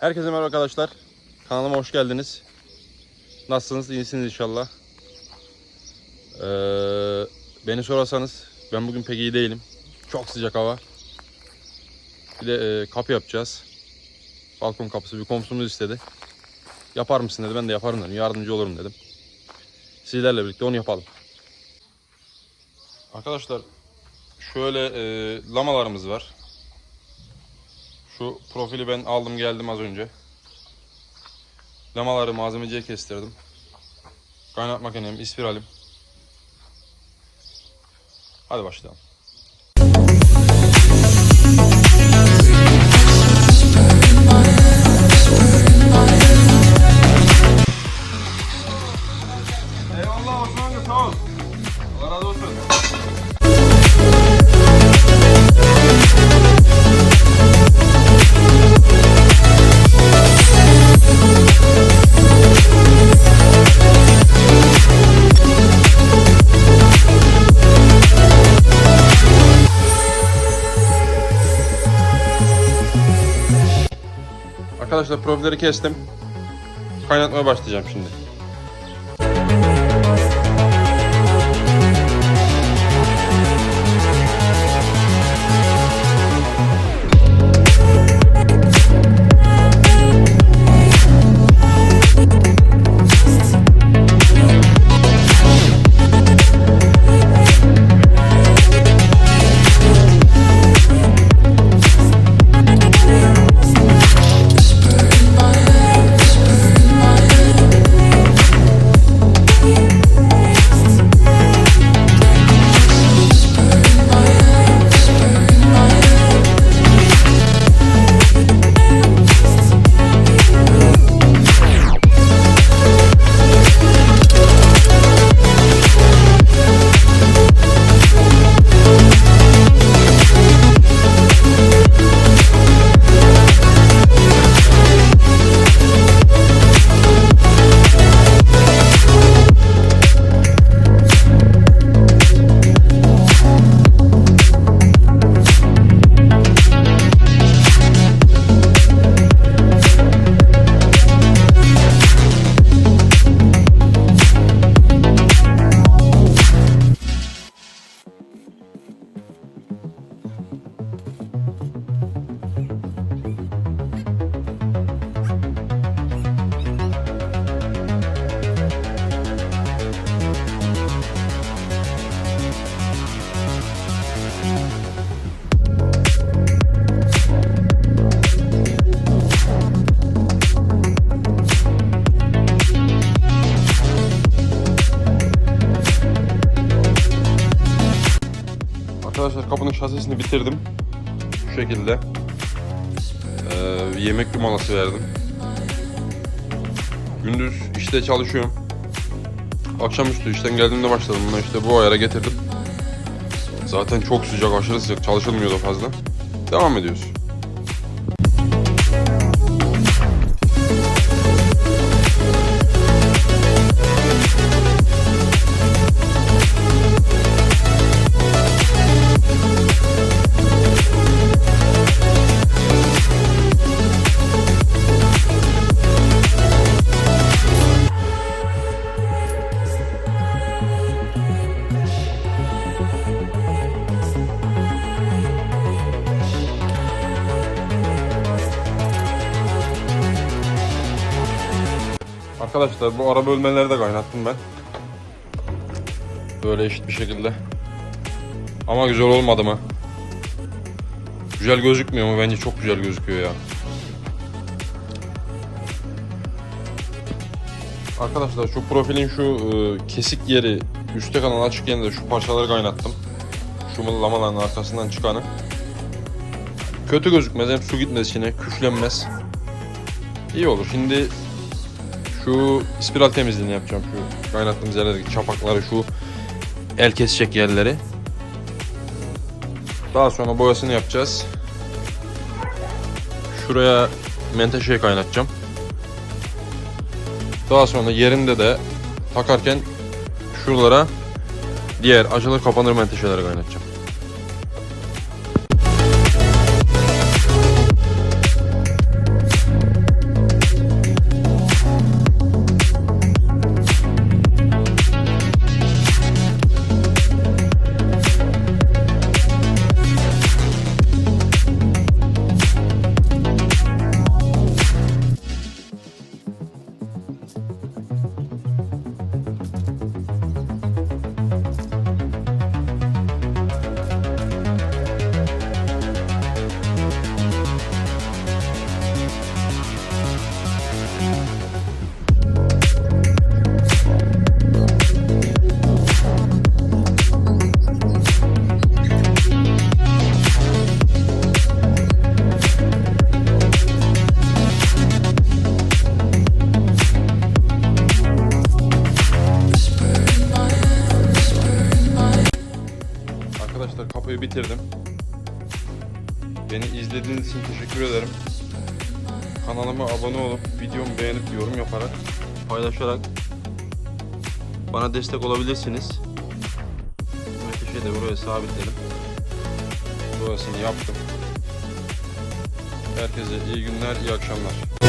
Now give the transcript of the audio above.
Herkese merhaba arkadaşlar. Kanalıma hoş geldiniz. Nasılsınız? İyisiniz inşallah. Ee, beni sorarsanız ben bugün pek iyi değilim. Çok sıcak hava. Bir de e, kapı yapacağız. Balkon kapısı bir komşumuz istedi. Yapar mısın dedi. Ben de yaparım dedim. Yardımcı olurum dedim. Sizlerle birlikte onu yapalım. Arkadaşlar şöyle e, lamalarımız var. Şu profili ben aldım geldim az önce. Lamaları malzemeciye kestirdim. Kaynat makinem, ispiralim. Hadi başlayalım. Arkadaşlar profilleri kestim. Kaynatmaya başlayacağım şimdi. Kapının şasisini bitirdim. Şu şekilde. Ee, yemek molası verdim. Gündüz işte çalışıyorum. Akşamüstü işten geldiğimde başladım. Buna işte bu ayara getirdim. Zaten çok sıcak, aşırı sıcak. Çalışılmıyor da fazla. Devam ediyoruz. Arkadaşlar bu ara bölmeleri de kaynattım ben. Böyle eşit bir şekilde. Ama güzel olmadı mı? Güzel gözükmüyor mu? Bence çok güzel gözüküyor ya. Arkadaşlar şu profilin şu e, kesik yeri, üstte kalan açık yerinde şu parçaları kaynattım. Şu mıllamaların arkasından çıkanı. Kötü gözükmez hem su gitmez içine, küflenmez. İyi olur. Şimdi şu spiral temizliğini yapacağım. Şu kaynattığımız yerlerdeki çapakları, şu el kesecek yerleri. Daha sonra boyasını yapacağız. Şuraya menteşeyi kaynatacağım. Daha sonra yerinde de takarken şuralara diğer açılır kapanır menteşeleri kaynatacağım. Beni izlediğiniz için teşekkür ederim. Kanalıma abone olup videomu beğenip yorum yaparak paylaşarak bana destek olabilirsiniz. Menteşeyi de buraya sabitledim. Burasını yaptım. Herkese iyi günler, iyi akşamlar.